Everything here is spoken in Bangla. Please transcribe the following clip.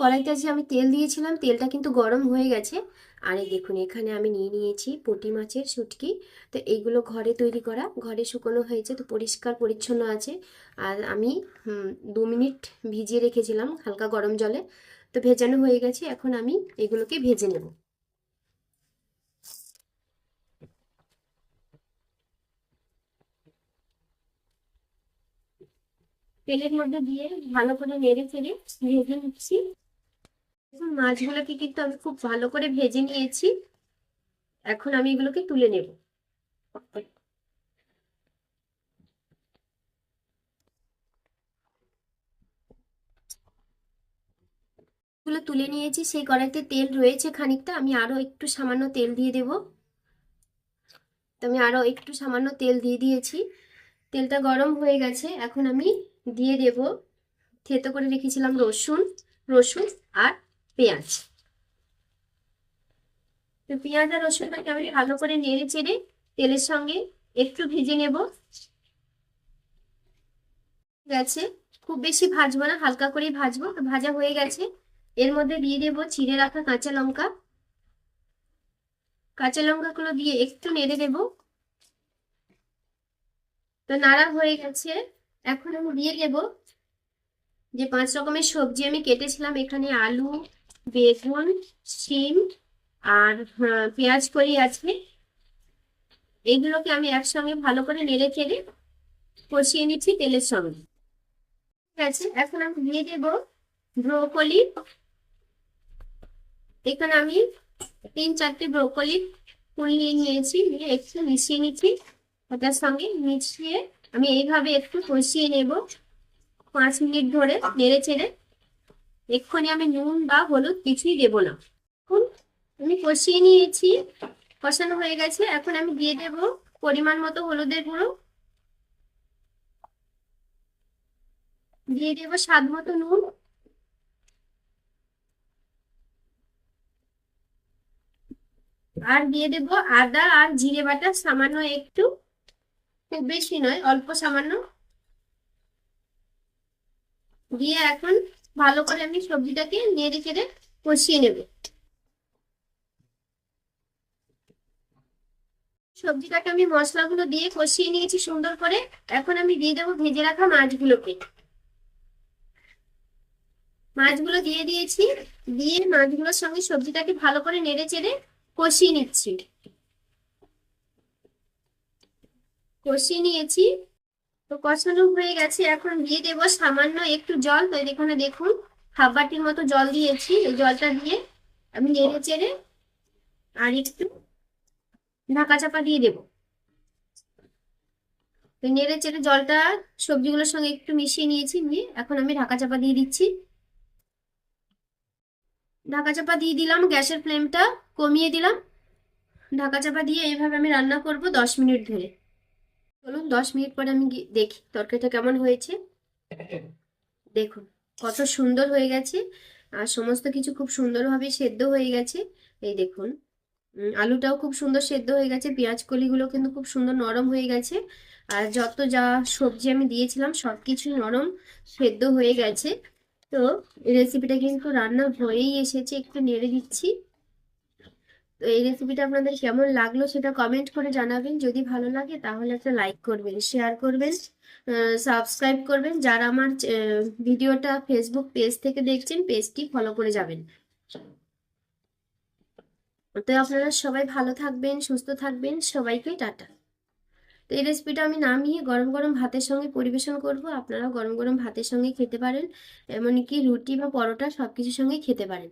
কড়াইতে যে আমি তেল দিয়েছিলাম, তেলটা কিন্তু গরম হয়ে গেছে। আর এই দেখুন, এখানে আমি নিয়ে নিয়েছি পুঁটি মাছের শুটকি। তো এইগুলো ঘরে তৈরি করা, ঘরে শুকনো হয়েছে তো পরিষ্কার পরিচ্ছন্ন আছে। আর আমি দু মিনিট ভিজিয়ে রেখেছিলাম হালকা গরম জলে। তো ভেজানো হয়ে গেছে, এখন আমি এগুলোকে ভেজে নেব। তেলের মধ্যে দিয়ে ভালো করে নেড়ে চেড়ে ভেজে নিচ্ছি। মাছগুলোকে কিন্তু আমি খুব ভালো করে ভেজে নিয়েছি। এখন আমি এগুলোকে তুলে নেব। গুলো তুলে নিয়েছি, সেই কড়াইতে তেল রয়েছে খানিকটা, আমি আরও একটু সামান্য তেল দিয়ে দেব। তো আমি আরও একটু সামান্য তেল দিয়ে দিয়েছি। তেলটা গরম হয়ে গেছে, এখন আমি দিয়ে দেব। থেতো করে রেখেছিলাম রসুন রসুন আর পেঁয়াজ। তো পেঁয়াজ আর রসুনটাকে আমি ভালো করে নেড়ে চেড়ে তেলের সঙ্গে একটু ভেজে নেব। গেছে খুব বেশি ভাজবো না, হালকা করেই ভাজবো। ভাজা হয়ে গেছে। এর মধ্যে দিয়ে দেব চিড়ে রাখা কাঁচা লঙ্কা। কাঁচা লঙ্কাগুলো দিয়ে একটু নেড়ে দেব। তো নাড়া হয়ে গেছে। এখন আমি দিয়ে দেব যে পাঁচ রকমের সবজি আমি কেটেছিলাম এখানে আলু বেগুন শিম আর আহ, পেঁয়াজ করি আছে এগুলোকে আমি একসঙ্গে ভালো করে নেড়ে চেড়ে কষিয়ে নিচ্ছি তেলের সঙ্গে। ঠিক আছে এখন আমি দিয়ে দেব ব্রোকলি। এখানে আমি তিন চারটে ব্রোকলি কুড়িয়ে নিয়েছি নিয়ে একটু মিশিয়ে নিচ্ছি। ওটার সঙ্গে মিশিয়ে আমি এইভাবে একটু কষিয়ে নেব পাঁচ মিনিট ধরে নেড়ে চেড়ে। এক্ষুনি আমি নুন বা হলুদ কিছুই দেব না। এখন আমি কষিয়ে নিয়েছি, কষানো হয়ে গেছে। এখন আমি দিয়ে দেব পরিমাণ মতো হলুদের গুঁড়ো। দিয়ে দেব স্বাদ মতো নুন। আর দিয়ে দেব আদা আর জিরে বাটা, সামান্য একটু। খুব বেশি নয়, অল্প সামান্য। দিয়ে এখন ভালো করে আমি সবজিটাকে নেড়ে চেড়ে কষিয়ে নেব। সবজিটাকে আমি মশলাগুলো দিয়ে কষিয়ে নিয়েছি সুন্দর করে। এখন আমি দিয়ে দেবো ভেজে রাখা মাছগুলোকে। মাছগুলো দিয়ে দিয়েছি, দিয়ে মাছগুলোর সঙ্গে সবজিটাকে ভালো করে নেড়ে চেড়ে কষিয়ে নিচ্ছি। কষিয়ে নিয়েছি তো কষানো হয়ে গেছে এখন দিয়ে দেবো সামান্য একটু জল। তো এখানে দেখুন হাফ বাটির মতো জল দিয়েছি এই জলটা দিয়ে আমি নেড়ে চেড়ে আর একটু ঢাকা চাপা দিয়ে দেবো। তো নেড়ে চেড়ে জলটা সবজিগুলোর সঙ্গে একটু মিশিয়ে নিয়েছি নিয়ে এখন আমি ঢাকা চাপা দিয়ে দিচ্ছি। ঢাকা চাপা দিয়ে দিলাম গ্যাসের ফ্লেমটা কমিয়ে দিলাম। ঢাকা চাপা দিয়ে এইভাবে আমি রান্না করব দশ মিনিট ধরে। চলুন দশ মিনিট পরে আমি দেখি তরকারিটা কেমন হয়েছে। দেখুন, কত সুন্দর হয়ে গেছে। আর সমস্ত কিছু খুব সুন্দরভাবে সেদ্ধ হয়ে গেছে। এই দেখুন আলুটাও খুব সুন্দর সেদ্ধ হয়ে গেছে। পেঁয়াজ কলিগুলো কিন্তু খুব সুন্দর নরম হয়ে গেছে। আর যত যা সবজি আমি দিয়েছিলাম, সব কিছু নরম সেদ্ধ হয়ে গেছে। তো রেসিপিটা কিন্তু রান্না হয়েই এসেছে। একটু নেড়ে দিচ্ছি। তো এই রেসিপিটা আপনাদের কেমন লাগল সেটা কমেন্ট করে জানাবেন। যদি ভালো লাগে তাহলে একটা লাইক করবেন শেয়ার করবেন সাবস্ক্রাইব করবেন। যারা আমার ভিডিওটা ফেসবুক পেজ থেকে দেখছেন পেজটি ফলো করে যাবেন। তো আপনারা সবাই ভালো থাকবেন, সুস্থ থাকবেন। সবাইকে টাটা। তো এই রেসিপিটা আমি নামিয়ে গরম গরম ভাতের সঙ্গে পরিবেশন করব। আপনারা গরম গরম ভাতের সঙ্গে খেতে পারেন। এমনকি রুটি বা পরোটা সব কিছুর সঙ্গে খেতে পারেন।